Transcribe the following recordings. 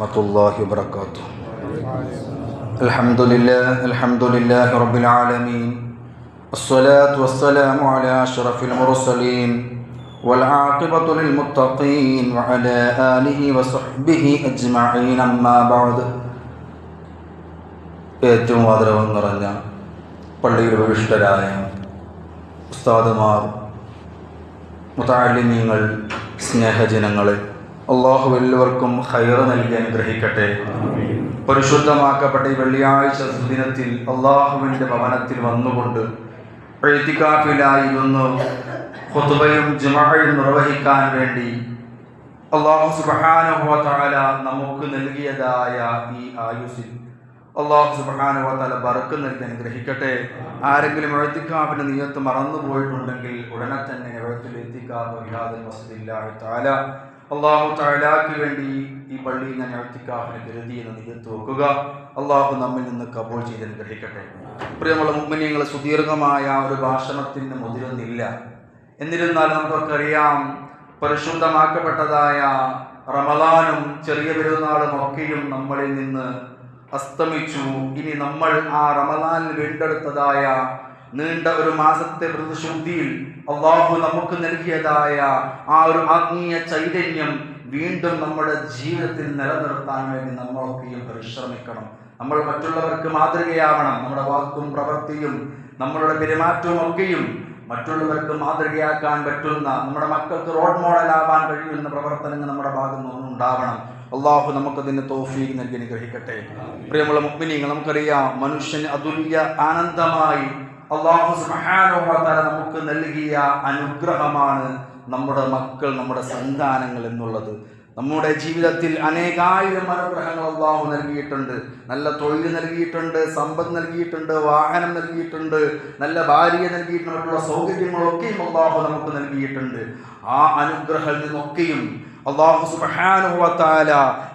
ورحمة الله وبركاته الحمد لله الحمد لله رب العالمين الصلاة والسلام على أشرف المرسلين والعاقبة للمتقين وعلى آله وصحبه أجمعين أما بعد ഏറ്റവും ആദരവ് നിറഞ്ഞ പള്ളിയിൽ വിശിഷ്ടരായ ഉസ്താദുമാർ മുതാലിമീങ്ങൾ സ്നേഹജനങ്ങളെ അള്ളാഹു എല്ലാവർക്കും ഹൈറ നൽകി അനുഗ്രഹിക്കട്ടെ. പരിശുദ്ധമാക്കപ്പെട്ട ഈ വെള്ളിയാഴ്ച ദിനത്തിൽ അള്ളാഹുവിന്റെ ഭവനത്തിൽ വന്നുകൊണ്ട് എഴുത്തിക്കാഫിലായിരുന്നു ഹുതുബയും ജുമഴയും നിർവഹിക്കാൻ വേണ്ടി അള്ളാഹു സുബാനുഭവത്താല നമുക്ക് നൽകിയതായ ഈ ആയുസിൽ അള്ളാഹു സുബാനുഭവത്താല ബറക്ക് നൽകി അനുഗ്രഹിക്കട്ടെ. ആരെങ്കിലും എഴുത്തിക്കാഫിന്റെ നീയത്ത് മറന്നു പോയിട്ടുണ്ടെങ്കിൽ ഉടനെ തന്നെ എഴുത്തിൽ എത്തിക്കാഫില്ലാഹുത്താല അള്ളാഹു താലാക്ക് വേണ്ടി ഈ പള്ളിയിൽ ഞാൻ എഴുത്തിക്കാഫിനെ കരുതി എന്ന് നികത്ത് വെക്കുക അള്ളാഹു നമ്മിൽ നിന്ന് കബൂൾ ചെയ്ത് ഗ്രഹിക്കട്ടെ. പ്രിയമുള്ള മുമ്പിനിയങ്ങൾ സുദീർഘമായ ഒരു ഭാഷണത്തിന് മുതിരുന്നില്ല. എന്നിരുന്നാലും നമുക്കൊക്കെ പരിശുദ്ധമാക്കപ്പെട്ടതായ റമദാനും ചെറിയ പെരുന്നാളും ഒക്കെയും നമ്മളിൽ നിന്ന് അസ്തമിച്ചു. ഇനി നമ്മൾ ആ റമദാനിൽ വീണ്ടെടുത്തതായ നീണ്ട ഒരു മാസത്തെ പ്രതിശുദ്ധിയിൽ അള്ളാഹു നമുക്ക് നൽകിയതായ ആ ഒരു ആത്മീയ ചൈതന്യം വീണ്ടും നമ്മുടെ ജീവിതത്തിൽ നിലനിർത്താൻ വേണ്ടി നമ്മളൊക്കെയും പരിശ്രമിക്കണം. നമ്മൾ മറ്റുള്ളവർക്ക് മാതൃകയാവണം. നമ്മുടെ വാക്കും പ്രവൃത്തിയും നമ്മളുടെ പെരുമാറ്റവും ഒക്കെയും മറ്റുള്ളവർക്ക് മാതൃകയാക്കാൻ പറ്റുന്ന നമ്മുടെ മക്കൾക്ക് റോൾ മോഡലാവാൻ കഴിയുന്ന പ്രവർത്തനങ്ങൾ നമ്മുടെ ഭാഗത്ത് നിന്നും ഉണ്ടാവണം. അള്ളാഹു നമുക്കതിന് തോഫീക്ക് നൽകി അനുഗ്രഹിക്കട്ടെ. പ്രിയമുള്ള മുഗ്മിനിങ്ങൾ നമുക്കറിയാം മനുഷ്യന് അതുല്യ ആനന്ദമായി അള്ളാഹു സുബ്ഹാനഹു നമുക്ക് നൽകിയ അനുഗ്രഹമാണ് നമ്മുടെ മക്കൾ നമ്മുടെ സന്താനങ്ങൾ എന്നുള്ളത്. നമ്മുടെ ജീവിതത്തിൽ അനേകായിരം അനുഗ്രഹങ്ങൾ അള്ളാഹു നൽകിയിട്ടുണ്ട്. നല്ല തൊഴിൽ നൽകിയിട്ടുണ്ട് സമ്പത്ത് നൽകിയിട്ടുണ്ട് വാഹനം നൽകിയിട്ടുണ്ട് നല്ല ഭാര്യയെ നൽകിയിട്ടുണ്ട് മറ്റുള്ള സൗകര്യങ്ങളൊക്കെയും അള്ളാഹു നമുക്ക് നൽകിയിട്ടുണ്ട്. ആ അനുഗ്രഹത്തിൽ നിന്നൊക്കെയും അള്ളാഹു സുബാനുഭവത്താല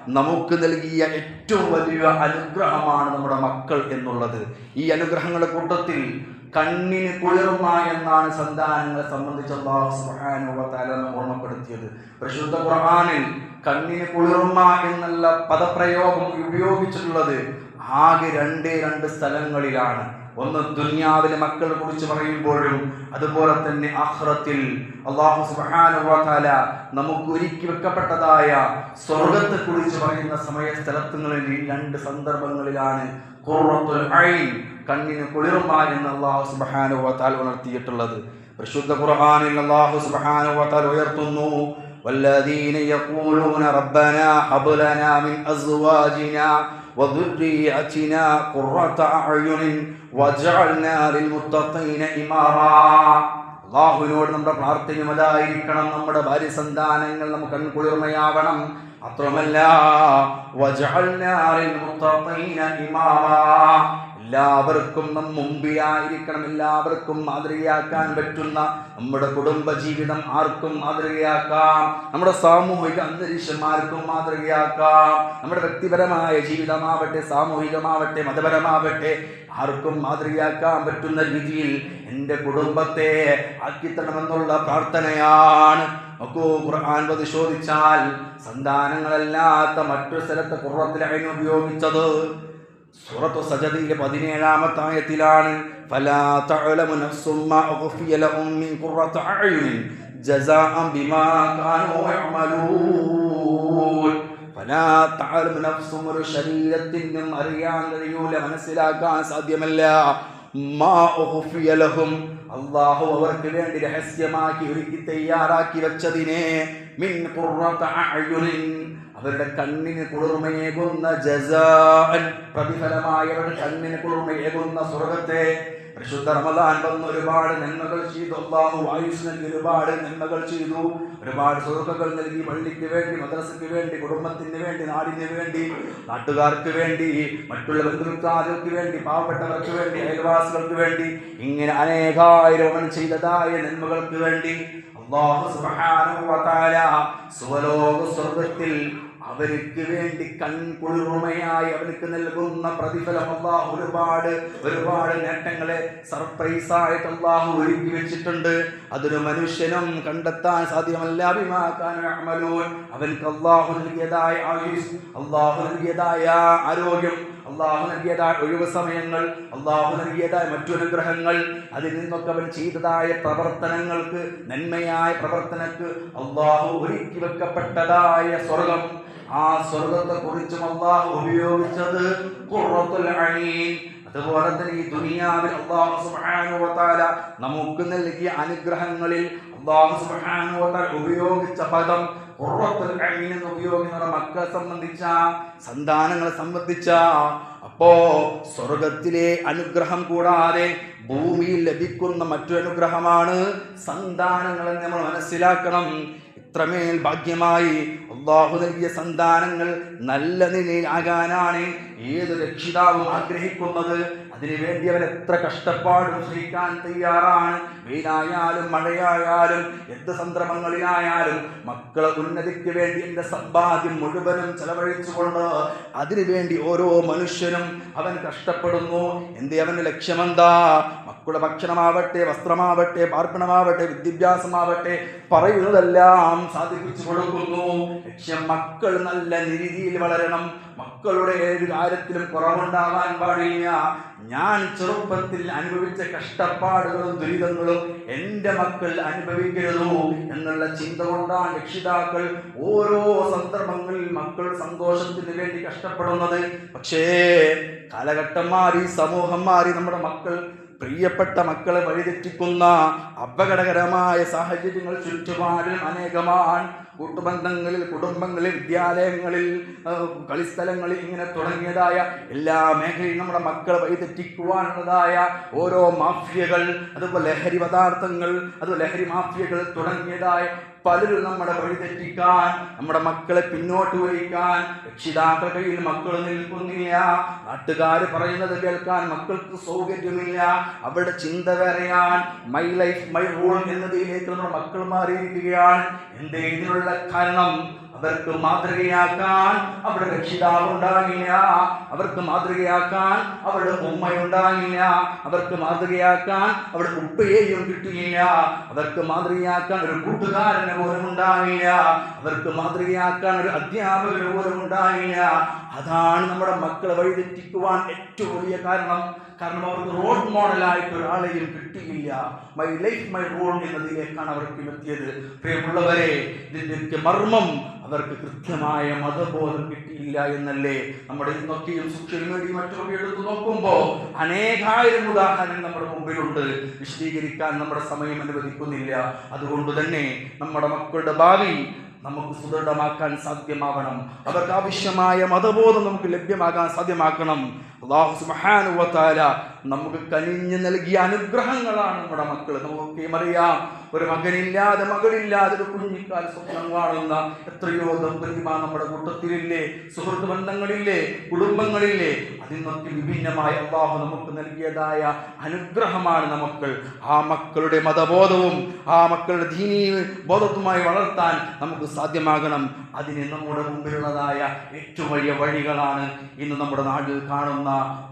നമുക്ക് നൽകിയ ഏറ്റവും വലിയ അനുഗ്രഹമാണ് നമ്മുടെ മക്കൾ എന്നുള്ളത്. ഈ അനുഗ്രഹങ്ങളുടെ കൂട്ടത്തിൽ കണ്ണിന് കുളിർമ എന്നാണ് സന്താനങ്ങളെ സംബന്ധിച്ച് അള്ളാഹു സുബാനുവത്താല ഓർമ്മപ്പെടുത്തിയത്. പ്രശുദ്ധ ഖുർആനിൽ കണ്ണിന് കുളിർമ എന്നുള്ള പദപ്രയോഗം ഉപയോഗിച്ചിട്ടുള്ളത് ആകെ രണ്ടേ രണ്ട് സ്ഥലങ്ങളിലാണ്. ഒന്ന് ദുനിയാവിലെ മക്കളെ കുറിച്ച് പറയുമ്പോഴും അതുപോലെ തന്നെ ആഹ്റത്തിൽ അള്ളാഹു സുബാനുവാല നമുക്ക് ഒരുക്കി വെക്കപ്പെട്ടതായ സ്വർഗത്തെ കുറിച്ച് പറയുന്ന സമയ സ്ഥലത്തുകളിൽ ഈ രണ്ട് സന്ദർഭങ്ങളിലാണ് ഖുർറത്തുൽ ഐൻ കണ്ണിന് കുളിർമ എന്ന് അള്ളാഹു സുബാനുവാൽ ഉണർത്തിയിട്ടുള്ളത് പരിശുദ്ധ ഖുർആനിൽ അള്ളാഹു സുബാനുവാൽ ഉയർത്തുന്നു والذين يقولون ربنا هب لنا من ازواجنا وذرياتنا قرة اعين واجعلنا للمتقين اماما അള്ളാഹുവിനോട് നമ്മുടെ പ്രാർത്ഥനയും അതായിരിക്കണം നമ്മുടെ ഭാര്യ സന്താനങ്ങൾ നമുക്ക് കൺകുളിർമയാവണം മാത്രമല്ല വജഅൽനാ ലിൽമുത്തഖീന ഇമാമാ എല്ലാവർക്കും നാം എല്ലാവർക്കും മാതൃകയാക്കാൻ പറ്റുന്ന നമ്മുടെ കുടുംബ ജീവിതം ആർക്കും മാതൃകയാക്കാം. നമ്മുടെ സാമൂഹിക അന്തരീക്ഷം ആർക്കും മാതൃകയാക്കാം. നമ്മുടെ വ്യക്തിപരമായ ജീവിതമാവട്ടെ സാമൂഹികമാവട്ടെ മതപരമാവട്ടെ ആർക്കും മാതൃകയാക്കാൻ പറ്റുന്ന രീതിയിൽ എന്റെ കുടുംബത്തെ ആക്കിത്തണമെന്നുള്ള പ്രാർത്ഥനയാണ്. നോക്കൂ ഖുർആൻ പരിശോധിച്ചാൽ സന്താനങ്ങളല്ലാത്ത മറ്റൊരു സ്ഥലത്ത് കുറവത്തിലായിരുന്നു ഉപയോഗിച്ചത്. സൂറത്തു സജദിയിലെ പതിനേഴാമത്തെ ആയത്തിലാണ് ഫലാ തഅലമു നിന്നും ഒരു അറിയാൻ കഴിയൂല മനസ്സിലാക്കാൻ സാധ്യമല്ല. അള്ളാഹു അവർക്ക് വേണ്ടി രഹസ്യമാക്കി ഒരുക്കി തയ്യാറാക്കി വെച്ചതിനെ മിൻ അവരുടെ കണ്ണിന് കുളിർമയേകുന്ന ജസാൻ പ്രതിഫലമായി അവരുടെ കണ്ണിന് കുളിർമയേകുന്ന സ്വർഗത്തെ പരിശുദ്ധ റമദാൻ വന്ന് ഒരുപാട് നന്മകൾ ചെയ്തു. അള്ളാഹു ആയുസ് നൽകി ഒരുപാട് നന്മകൾ ചെയ്തു. ഒരുപാട് സുഹൃത്തുക്കൾ നൽകി പള്ളിക്ക് വേണ്ടി മദ്രസയ്ക്ക് വേണ്ടി കുടുംബത്തിന് വേണ്ടി നാടിന് വേണ്ടി നാട്ടുകാർക്ക് വേണ്ടി മറ്റുള്ള ബന്ധുക്കാർക്ക് വേണ്ടി പാവപ്പെട്ടവർക്ക് വേണ്ടി അയൽവാസികൾക്ക് വേണ്ടി ഇങ്ങനെ അനേകായിരം ചെയ്തതായ നന്മകൾക്ക് വേണ്ടി സുവലോക സ്വർഗത്തിൽ അവർക്ക് വേണ്ടി കൺകുളിർമയായി അവർക്ക് നൽകുന്ന പ്രതിഫലം അള്ളാഹു ഒരുപാട് ഒരുപാട് നേട്ടങ്ങളെ സർപ്രൈസ് ആയിട്ട് അള്ളാഹു ഒരുക്കി വെച്ചിട്ടുണ്ട്. അതൊരു മനുഷ്യനും കണ്ടെത്താൻ സാധ്യമല്ല. അഭിമാക്കാൻ അവൻക്ക് അള്ളാഹു നൽകിയതായ ആയുസ് അള്ളാഹു നൽകിയതായ ആരോഗ്യം അള്ളാഹു നൽകിയതായ ഒഴിവ് സമയങ്ങൾ അള്ളാഹു നൽകിയതായ മറ്റു അനുഗ്രഹങ്ങൾ അതിൽ നിന്നൊക്കെ അവൻ ചെയ്തതായ പ്രവർത്തനങ്ങൾക്ക് നന്മയായ പ്രവർത്തനക്ക് അള്ളാഹു ഒരുക്കി വെക്കപ്പെട്ടതായ സ്വർഗം. ആ സ്വർഗത്തെ കുറിച്ചും അള്ളാഹു ഉപയോഗിച്ചത് അതുപോലെ തന്നെ ഈ ദുനിയാവിൽ അള്ളാഹു തആല നമുക്ക് നൽകിയ അനുഗ്രഹങ്ങളിൽ അള്ളാഹു തആല ഉപയോഗിച്ച പദം എന്ന് ഉപയോഗിക്കുന്ന മക്കളെ സംബന്ധിച്ച സന്താനങ്ങളെ സംബന്ധിച്ച. അപ്പോ സ്വർഗത്തിലെ അനുഗ്രഹം കൂടാതെ ഭൂമിയിൽ ലഭിക്കുന്ന മറ്റൊരു അനുഗ്രഹമാണ് സന്താനങ്ങളെന്ന് നമ്മൾ മനസ്സിലാക്കണം. ഇത്രമേൽ ഭാഗ്യമായി അള്ളാഹു നൽകിയ സന്താനങ്ങൾ നല്ല നിലയിൽ ആകാനാണ് ഏത് രക്ഷിതാവും ആഗ്രഹിക്കുന്നത്. അതിനുവേണ്ടി അവൻ എത്ര കഷ്ടപ്പാടും സഹിക്കാൻ തയ്യാറാണ്. വെയിലായാലും മഴയായാലും എന്ത് സന്ദർഭങ്ങളിലായാലും മക്കളെ ഉന്നതിക്ക് വേണ്ടി എന്റെ സമ്പാദ്യം മുഴുവനും ചെലവഴിച്ചുകൊണ്ട് അതിനുവേണ്ടി ഓരോ മനുഷ്യനും അവൻ കഷ്ടപ്പെടുന്നു. എന്തേ അവന്റെ ലക്ഷ്യമെന്താ? ഭക്ഷണമാവട്ടെ വസ്ത്രമാവട്ടെ പാർപ്പണമാവട്ടെ വിദ്യാഭ്യാസമാവട്ടെ പറയുന്നതെല്ലാം സാധിപ്പിച്ചു കൊടുക്കുന്നു. ലക്ഷ്യം മക്കൾ നല്ല രീതിയിൽ വളരണം. മക്കളുടെ ഏത് കാര്യത്തിലും കുറവുണ്ടാവാൻ പാടില്ല. ഞാൻ ചെറുപ്പത്തിൽ അനുഭവിച്ച കഷ്ടപ്പാടുകളും ദുരിതങ്ങളും എന്റെ മക്കൾ അനുഭവിക്കരുതോ എന്നുള്ള ചിന്ത കൊണ്ടാണ് രക്ഷിതാക്കൾ ഓരോ സന്ദർഭങ്ങളിൽ മക്കൾ സന്തോഷത്തിന് വേണ്ടി കഷ്ടപ്പെടുന്നത്. പക്ഷേ കാലഘട്ടം മാറി സമൂഹം മാറി നമ്മുടെ മക്കൾ പ്രിയപ്പെട്ട മക്കളെ വഴിതെറ്റിക്കുന്ന അപകടകരമായ സാഹചര്യങ്ങൾ ചുറ്റുപാടും അനേകമാണ്. കൂട്ടുബന്ധങ്ങളിൽ കുടുംബങ്ങളിൽ വിദ്യാലയങ്ങളിൽ കളിസ്ഥലങ്ങളിൽ ഇങ്ങനെ തുടങ്ങിയതായ എല്ലാ മേഖലയും നമ്മുടെ മക്കളെ വഴിതെറ്റിക്കുവാനുള്ളതായ ഓരോ മാഫിയകൾ അതുപോലെ ലഹരി പദാർത്ഥങ്ങൾ അതുപോലെ ലഹരി മാഫിയകൾ തുടങ്ങിയതായ പലരും നമ്മുടെ വഴിതെറ്റിക്കാൻ നമ്മുടെ മക്കളെ പിന്നോട്ട് വഹിക്കാൻ രക്ഷിതാക്കളുടെ കയ്യിൽ മക്കൾ നിൽക്കുന്നില്ല. നാട്ടുകാർ പറയുന്നത് കേൾക്കാൻ മക്കൾക്ക് സൗകര്യമില്ല. അവരുടെ ചിന്ത വേറെയാൻ മൈ ലൈഫ് മൈ റൂൾ എന്നതിലേക്ക് നമ്മുടെ മക്കൾ മാറിയിരിക്കുകയാണ്. എന്തേ ഇതിനുള്ള കാരണം അവർക്ക് മാതൃകയാക്കാൻ അവരുടെ രക്ഷിതാവ് ഉണ്ടാകില്ല. അവർക്ക് മാതൃകയാക്കാൻ അവരുടെ ഉമ്മയുണ്ടാകില്ല അവർക്ക് മാതൃകയാക്കാൻ അവരുടെ ഉപ്പയെയും കിട്ടിയില്ല. അവർക്ക് മാതൃകയാക്കാൻ ഒരു കൂട്ടുകാരന് പോലും ഉണ്ടാകില്ല. അവർക്ക് മാതൃകയാക്കാൻ ഒരു അധ്യാപകന് പോലും ഉണ്ടാകില്ല. അതാണ് നമ്മുടെ മക്കളെ വഴിതെറ്റിക്കുവാൻ ഏറ്റവും വലിയ കാരണം. കാരണം അവർക്ക് റോൾ മോഡലായിട്ട് ഒരാളെയും കിട്ടിയില്ല. മൈ ലൈഫ് മൈ റോൾ എന്നതിലേക്കാണ് അവർക്ക് എത്തിയത്. പ്രിയമുള്ളവരെ ഇതിന്റെയൊക്കെ മർമ്മം അവർക്ക് കൃത്യമായ മതബോധം കിട്ടിയില്ല എന്നല്ലേ. നമ്മുടെ ഇന്നൊക്കെയും സോഷ്യൽ മീഡിയ മറ്റൊക്കെ എടുത്തു നോക്കുമ്പോൾ അനേകായിരം ഉദാഹരണം നമ്മുടെ മുമ്പിലുണ്ട്. വിശദീകരിക്കാൻ നമ്മുടെ സമയം അനുവദിക്കുന്നില്ല. അതുകൊണ്ട് തന്നെ നമ്മുടെ മക്കളുടെ ഭാവി നമുക്ക് സുദൃഢമാക്കാൻ സാധ്യമാവണം. അവർക്ക് ആവശ്യമായ മതബോധം നമുക്ക് ലഭ്യമാകാൻ സാധ്യമാക്കണം. അള്ളാഹു തആല നമുക്ക് കനിഞ്ഞു നൽകിയ അനുഗ്രഹങ്ങളാണ് നമ്മുടെ മക്കൾ നമുക്ക് അറിയാം ഒരു മകനില്ലാതെ മകളില്ലാതെ ഒരു കുഞ്ഞിക്കാൽ സ്വപ്നം കാണുന്ന എത്രയോ ദമ്പതിമാർ നമ്മുടെ കൂട്ടത്തിലില്ലേ സുഹൃത്ത് ബന്ധങ്ങളില്ലേ കുടുംബങ്ങളില്ലേ. അതിൽ നിന്നൊക്കെ വിഭിന്നമായ അള്ളാഹു നമുക്ക് നൽകിയതായ അനുഗ്രഹമാണ് നമുക്ക് ആ മക്കളുടെ മതബോധവും ആ മക്കളുടെ ദീനീ ബോധത്തുമായി വളർത്താൻ നമുക്ക് സാധ്യമാകണം. അതിന് നമ്മുടെ മുമ്പിലുള്ളതായ ഏറ്റവും വലിയ വഴികളാണ് ഇന്ന് നമ്മുടെ നാട്ടിൽ കാണുന്ന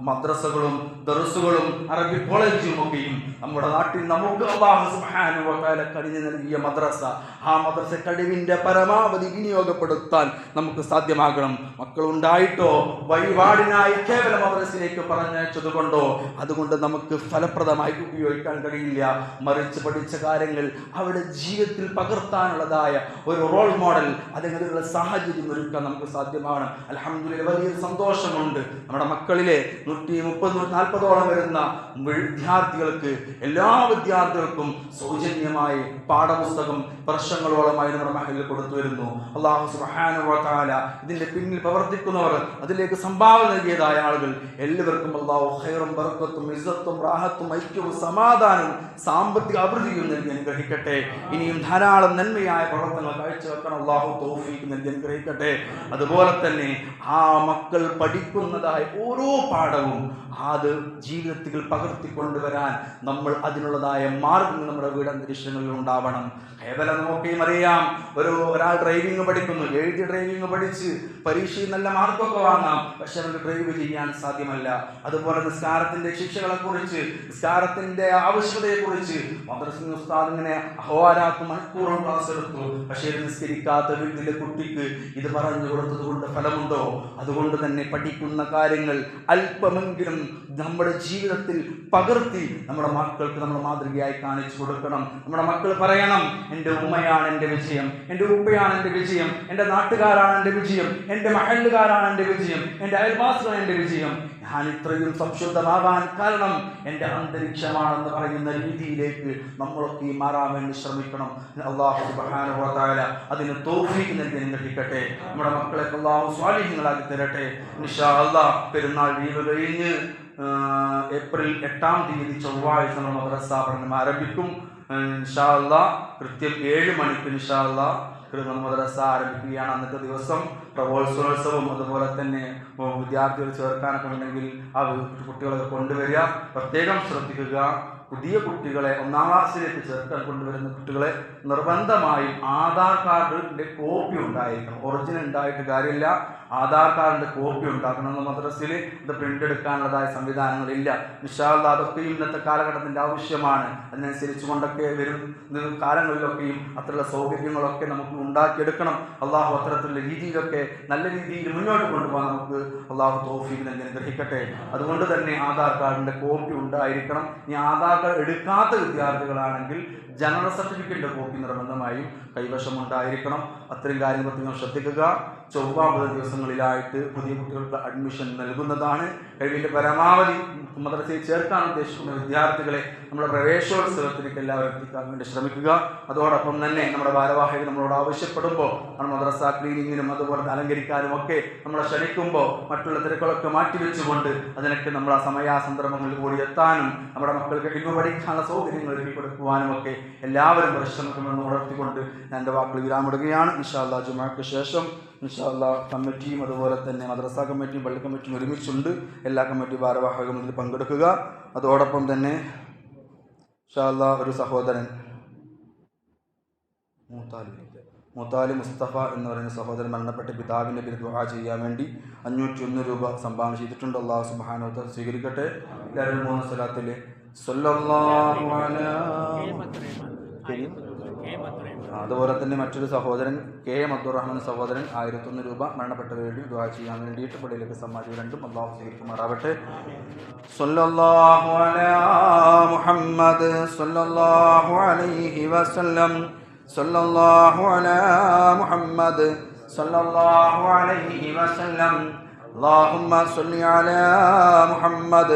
മദ്രസകളും ദർസുകളും അറബി കോളേജും ഒക്കെയും നമ്മുടെ നാട്ടിൽ നമുക്ക് അള്ളാഹു നൽകിയ മദ്രസ. ആ മദ്രസ കഴിവിന്റെ പരമാവധി വിനിയോഗപ്പെടുത്താൻ നമുക്ക് സാധ്യമാകണം. മക്കൾ ഉണ്ടായിട്ടോ വഴിപാടിനായി കേവല മദ്രസയിലേക്ക് പറഞ്ഞയച്ചത് കൊണ്ടോ? അതുകൊണ്ട് നമുക്ക് ഫലപ്രദമായി ഉപയോഗിക്കാൻ കഴിയില്ല. മറിച്ച് പഠിച്ച കാര്യങ്ങൾ അവരുടെ ജീവിതത്തിൽ പകർത്താനുള്ളതായ ഒരു റോൾ മോഡൽ അതിനുള്ള സാഹചര്യം ഒരുക്കാൻ നമുക്ക് സാധ്യമാണ്. അലഹമുല്ല വലിയൊരു സന്തോഷമുണ്ട്. നമ്മുടെ മക്കളിലെ നൂറ്റി മുപ്പത് നാൽപ്പതോളം വരുന്ന വിദ്യാർത്ഥികൾക്ക് എല്ലാ വിദ്യാർത്ഥികൾക്കും സൗജന്യമായി പാഠപുസ്തകം വർഷങ്ങളോളമായി നമ്മുടെ മഹലിൽ കൊടുത്തു വരുന്നു അള്ളാഹു സുഹാന ഇതിന്റെ പിന്നിൽ പ്രവർത്തിക്കുന്നവർ അതിലേക്ക് സംഭാവന നൽകിയതായ ആളുകൾ എല്ലാവർക്കും അള്ളാഹു ഹൈറും ബർക്കത്തും ഇസ്സത്തും റാഹത്തും ഐക്യവും സമാധാനവും സാമ്പത്തിക അഭിവൃദ്ധിയും നൽകി അനുഗ്രഹിക്കട്ടെ. ഇനിയും ധാരാളം നന്മയായ പ്രവർത്തനങ്ങൾ കാഴ്ചവെക്കാൻ അള്ളാഹു തൗഫീഖ് നൽകി അനുഗ്രഹിക്കട്ടെ. അതുപോലെ തന്നെ ആ മക്കൾ പഠിക്കുന്നതായ ഓരോ പാഠവും അത് ജീവിതത്തിൽ പകർത്തിക്കൊണ്ടുവരാൻ നമ്മൾ അതിനുള്ളതായ മാർഗങ്ങൾ നമ്മുടെ വീടന്തരീക്ഷങ്ങളിൽ ഉണ്ടാവണം. കേവലം നമുക്കും അറിയാം. ഒരു ഒരാൾ ഡ്രൈവിംഗ് പഠിക്കുന്നു. എഴുതി ഡ്രൈവിംഗ് പഠിച്ച് പരീക്ഷയിൽ നല്ല മാർക്കൊക്കെ വാങ്ങാം. പക്ഷെ അവർക്ക് ഡ്രൈവ് ചെയ്യാൻ സാധ്യമല്ല. അതുപോലെ നിസ്കാരത്തിന്റെ ശിക്ഷകളെ കുറിച്ച് നിസ്കാരത്തിന്റെ ആവശ്യകതയെ കുറിച്ച് മദ്രസ ഉസ്താദ് ഇങ്ങനെ അഹോരാത്ത് മണിക്കൂറും ക്ലാസ് എടുത്തു. പക്ഷേ നിസ്കരിക്കാത്ത വീട്ടിലെ കുട്ടിക്ക് ഇത് പറഞ്ഞു കൊടുത്തത് കൊണ്ട് ഫലമുണ്ടോ? അതുകൊണ്ട് തന്നെ പഠിക്കുന്ന കാര്യങ്ങൾ അല്പമെങ്കിലും നമ്മുടെ ജീവിതത്തിൽ പകർത്തി നമ്മുടെ മക്കൾക്ക് നമ്മൾ മാതൃകയായി കാണിച്ചു കൊടുക്കണം. നമ്മുടെ മക്കൾ പറയണം എന്റെ ഉമ്മയാണ് എന്റെ വിജയം എന്റെ ഉപ്പയാണ് എന്റെ വിജയം എന്റെ നാട്ടുകാരാണ് എന്റെ വിജയം എന്റെ മഹല്ലുകാരാണ് എന്റെ വിജയം എന്റെ അയൽവാസികളാണ് എന്റെ വിജയം. ഞാൻ ഇത്രയും സംശുദ്ധമാകാൻ കാരണം എന്റെ അന്തരീക്ഷമാണെന്ന് പറയുന്ന രീതിയിലേക്ക് നമ്മളൊക്കെ മാറാൻ വേണ്ടി ശ്രമിക്കണം. അള്ളാഹു ബഹാനുഭവത്തായ അതിന് തൗഫീഖ് നൽകി അനുഗ്രഹിക്കട്ടെ നമ്മുടെ മക്കളെ അള്ളാഹു സ്വാലിഹ്യങ്ങളാക്കി തരട്ടെ. നിഷാ അള്ളാഹ് പെരുന്നാൾ ലീവ് കഴിഞ്ഞ് ഏപ്രിൽ എട്ടാം തീയതി ചൊവ്വാഴ്ച നമ്മൾ മദ്രസ പഠനം ആരംഭിക്കും. ഇൻഷാല്ല കൃത്യം ഏഴ് മണിക്ക് ഇൻഷാല്ല കൃതം മദ്രസ ആരംഭിക്കുകയാണ്. അന്നത്തെ ദിവസം പ്രബോത്സവോത്സവം അതുപോലെ തന്നെ വിദ്യാർത്ഥികൾ ചേർക്കാനൊക്കെ ഉണ്ടെങ്കിൽ ആ കുട്ടികളൊക്കെ കൊണ്ടുവരിക. പ്രത്യേകം ശ്രദ്ധിക്കുക. പുതിയ കുട്ടികളെ ഒന്നാം ക്ലാസ്സിലേക്ക് ചേർക്കാൻ കൊണ്ടുവരുന്ന കുട്ടികളെ നിർബന്ധമായും ആധാർ കാർഡിന്റെ കോപ്പി ഉണ്ടായിരിക്കണം. ഒറിജിനൽ ഉണ്ടായിട്ട് കാര്യമില്ല. ആധാർ കാർഡിന്റെ കോപ്പി ഉണ്ടാക്കണം എന്ന് മദ്രസയിൽ ഇത് പ്രിന്റ് എടുക്കാനുള്ളതായ സംവിധാനങ്ങളില്ല. വിശാല അതൊക്കെ ഇന്നത്തെ കാലഘട്ടത്തിന്റെ ആവശ്യമാണ്. അതിനനുസരിച്ച് കൊണ്ടൊക്കെ വരും. കാലങ്ങളിലൊക്കെയും അത്തരമുള്ള സൗകര്യങ്ങളൊക്കെ നമുക്ക് ഉണ്ടാക്കിയെടുക്കണം. അള്ളാഹു അത്തരത്തിലുള്ള രീതിയിലൊക്കെ നല്ല രീതിയിൽ മുന്നോട്ട് കൊണ്ടുപോകാൻ നമുക്ക് അള്ളാഹു തോഫീക്ക് നൽകി അതുകൊണ്ട് തന്നെ ആധാർ കാർഡിന്റെ കോപ്പി ഉണ്ടായിരിക്കണം. ഇനി ആധാർ കാർഡ് എടുക്കാത്ത വിദ്യാർത്ഥികളാണെങ്കിൽ ജനറൽ സർട്ടിഫിക്കറ്റിന്റെ കോപ്പി നിർബന്ധമായും കൈവശമുണ്ടായിരിക്കണം അത്തരം കാര്യങ്ങൾ നിങ്ങൾ ശ്രദ്ധിക്കുക. ചൊവ്വ മുതൽ ദിവസങ്ങളിലായിട്ട് പുതിയ കുട്ടികൾക്ക് അഡ്മിഷൻ നൽകുന്നതാണ്. കഴിവിന്റെ പരമാവധി മദ്രസയിൽ ചേർക്കാൻ ഉദ്ദേശിക്കുന്ന വിദ്യാർത്ഥികളെ നമ്മുടെ പ്രവേശോത്സവത്തിലേക്ക് എല്ലാവരും എത്തിക്കാൻ വേണ്ടി ശ്രമിക്കുക. അതോടൊപ്പം തന്നെ നമ്മുടെ ഭാരവാഹികൾ നമ്മളോട് ആവശ്യപ്പെടുമ്പോൾ നമ്മൾ മദ്രസ ക്ലീനിങ്ങിനും അതുപോലെ അലങ്കരിക്കാനും ഒക്കെ നമ്മളെ ക്ഷണിക്കുമ്പോൾ മറ്റുള്ള തിരക്കുകളൊക്കെ മാറ്റിവെച്ചുകൊണ്ട് അതിനൊക്കെ നമ്മൾ ആ സമയാസന്ദർഭങ്ങളിൽ കൂടി എത്താനും നമ്മുടെ മക്കൾക്ക് ഇന്ന് പഠിക്കാനുള്ള സൗകര്യങ്ങൾ ഒരുക്കി കൊടുക്കുവാനും ഒക്കെ എല്ലാവരും പരിശ്രമിക്കുമെന്ന് ഉണർത്തിക്കൊണ്ട് എന്റെ വാക്കുകൾ വിരാമിടുകയാണ്. ഇൻഷാല്ലാ ജുമാക്ക് ശേഷം ഇൻഷാല്ലാ കമ്മിറ്റിയും അതുപോലെ തന്നെ മദ്രസ കമ്മിറ്റിയും പള്ളി കമ്മിറ്റിയും ഒരുമിച്ചുണ്ട്. എല്ലാ കമ്മിറ്റി ഭാരവാഹകം ഇതിൽ പങ്കെടുക്കുക. അതോടൊപ്പം തന്നെ ഇൻഷാല്ല ഒരു സഹോദരൻ മൂത്താലി മുത്താലി മുസ്തഫ എന്ന് പറയുന്ന സഹോദരൻ മരണപ്പെട്ട പിതാവിന്റെ പേര് ദുഹ ചെയ്യാൻ വേണ്ടി അഞ്ഞൂറ്റി ഒന്ന് രൂപ സംഭാവന ചെയ്തിട്ടുണ്ട്. അള്ളാഹു സുബ്ഹാനഹു സ്വീകരിക്കട്ടെ. എല്ലാവരും മൂന്ന് സ്ഥലത്തിൽ ആ, അതുപോലെ തന്നെ മറ്റൊരു സഹോദരൻ കെ എം അബ്ദുറഹ്മാൻ സഹോദരൻ ആയിരത്തൊന്ന് രൂപ മരണപ്പെട്ട വേണ്ടി ദുആ ചെയ്യാൻ വേണ്ടിയിട്ട് പള്ളിയിലേക്ക് സമ്മാനിച്ചു രണ്ടും അള്ളാഹു സ്വീകരിക്കുമാറാവട്ടെ സല്ലല്ലാഹു അലാ മുഹമ്മദ് സല്ലല്ലാഹു അലൈഹി വസല്ലം സല്ലല്ലാഹു അലാ മുഹമ്മദ് സല്ലല്ലാഹു അലൈഹി വസല്ലം اللهم صل على محمد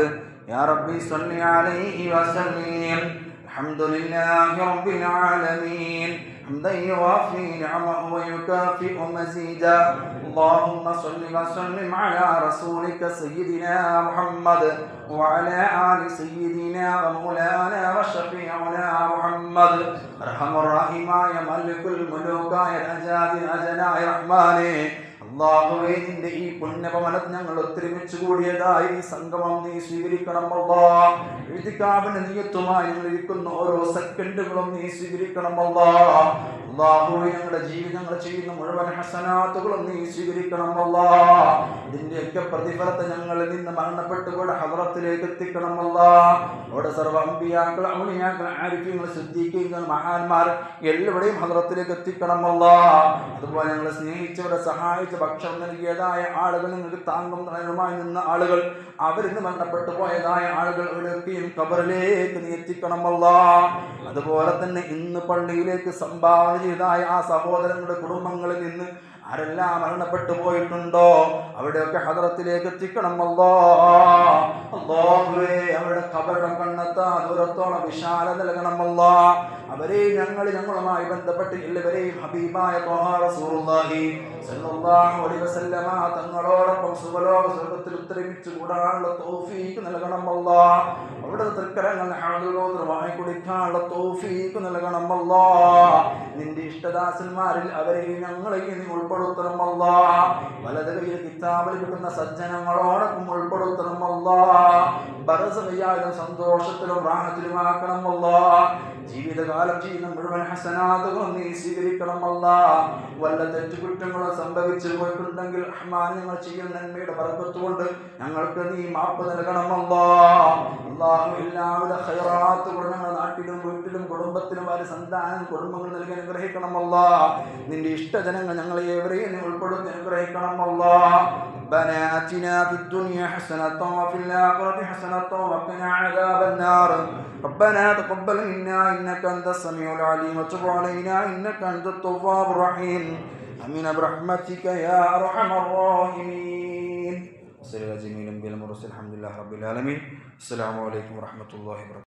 يا ربي صل عليه وسلم الحمد لله رب العالمين. حمدا يوافي نعمه ويكافئ مزيدا. اللهم صل وسلم على رسولك سيدنا محمد وعلى آل سيدنا ومولانا وشفيعنا محمد. أرحم الراحمين ملك الملوك يا رجاد أجنا رحمانه അള്ളാഹുവേ നിന്റെ ഈ പുണ്യപമനം ഞങ്ങൾ ഒത്തൊരുമിച്ച് കൂടിയതായി സംഗമം നീ സ്വീകരിക്കണം അള്ളാ. എഴുതിക്കാവിന് നീയത്തുമായി ഞങ്ങൾ ഇരിക്കുന്ന ഓരോ സെക്കൻഡുകളും നീ സ്വീകരിക്കണം അല്ലാ അള്ളാഹുവേ ഞങ്ങളുടെ ജീവിതങ്ങൾ ചെയ്യുന്ന മുഴുവൻ ഹസനാത്തുകളും നീ സ്വീകരിക്കണം അല്ലാ ഇതിന്റെയൊക്കെ പ്രതിഫലത്തെ ഞങ്ങളിൽ നിന്ന് മരണപ്പെട്ടുകൂടെ ഹവറത്തിലേക്ക് എത്തിക്കണം അല്ലാ അവിടെ സർവ അമ്പിയാക്കൾ അമുണിയാക്കൾ ആരിഫ്യങ്ങൾ ശ്രദ്ധിക്കുക മഹാന്മാർ എല്ലാവരെയും ഹവറത്തിലേക്ക് എത്തിക്കണം അല്ലാ അതുപോലെ ഞങ്ങളെ സ്നേഹിച്ചവരെ സഹായിച്ച് ഭക്ഷണം നൽകിയതായ ആളുകൾ നിങ്ങൾക്ക് താങ്കും തണലുമായി നിന്ന ആളുകൾ അവരിന്ന് മരണപ്പെട്ടു പോയതായ ആളുകൾ അവരൊക്കെയും കബറിലേക്ക് നീ എത്തിക്കണമല്ല അതുപോലെ തന്നെ ഇന്ന് പള്ളിയിലേക്ക് സംഭാവന ചെയ്തതായ ആ സഹോദരങ്ങളുടെ കുടുംബങ്ങളിൽ നിന്ന് ആരെല്ലാം മരണപ്പെട്ടു പോയിട്ടുണ്ടോ? അവിടെയൊക്കെ ഹദറത്തിലേക്ക് എത്തിക്കണമല്ലോ അല്ലോഹുവേ അവരുടെ കബറിടം കണ്ണെത്താ ദൂരത്തോളം വിശാല നൽകണം. നൽകണമല്ലോ അവരെയും ഞങ്ങൾ ഞങ്ങളുമായി ബന്ധപ്പെട്ട് എല്ലാവരെയും ഹബീബായ തങ്ങളോടൊപ്പം സുഖലോക സ്വർഗത്തിൽ ഉത്തരവിച്ചു കൂടാനുള്ള തോഫീക്ക് നൽകണം. അല്ലോ അവിടുത്തെ തൃക്കരങ്ങൾ ഹാദിലോദ്രമായി കുടിക്കാനുള്ള തോഫീക്ക് നൽകണം. അല്ലാ നിന്റെ ഇഷ്ടദാസന്മാരിൽ അവരെയും ഞങ്ങളെയും നീ ഉൾപ്പെടുത്തണം അല്ലാ വലത് കയ്യിൽ കിതാബിൽ കിട്ടുന്ന സജ്ജനങ്ങളോടൊപ്പം ഉൾപ്പെടുത്തണം അല്ലാ ബറസകയാലും സന്തോഷത്തിലും റാഹത്തിലുമാക്കണം അല്ലാ ജീവിതകാലം ചെയ്യുന്ന മുഴുവൻ ഹസനാഥകളും നീ സ്വീകരിക്കണം അല്ല. വല്ല തെറ്റുകുറ്റങ്ങളോ സംഭവിച്ചു പോയിട്ടുണ്ടെങ്കിൽ റഹ്മാൻ ഞങ്ങൾ ചെയ്യുന്ന നന്മയുടെ പറക്കത്തുകൊണ്ട് ഞങ്ങൾക്ക് നീ മാപ്പ് നൽകണമല്ല അള്ളാഹു എല്ലാവിധ ഹൈറാത്തുകളും ഞങ്ങളുടെ നാട്ടിലും വീട്ടിലും കുടുംബത്തിലും വാരി സന്താനം കുടുംബങ്ങൾ നൽകി അനുഗ്രഹിക്കണമല്ല നിന്റെ ഇഷ്ടജനങ്ങൾ ഞങ്ങളെ എവരെയും ഉൾപ്പെടുത്തി അനുഗ്രഹിക്കണമല്ലോ ربنا آتنا في الدنيا حسنة وفي الآخرة حسنة وقنا عذاب النار. ربنا تقبل منا إنك أنت السميع العليم وتب علينا إنك أنت التواب الرحيم. أمين برحمتك يا أرحم الراحمين. وصلى الله جميلا بالمرسل الحمد لله رب العالمين. السلام عليكم ورحمة الله وبركاته.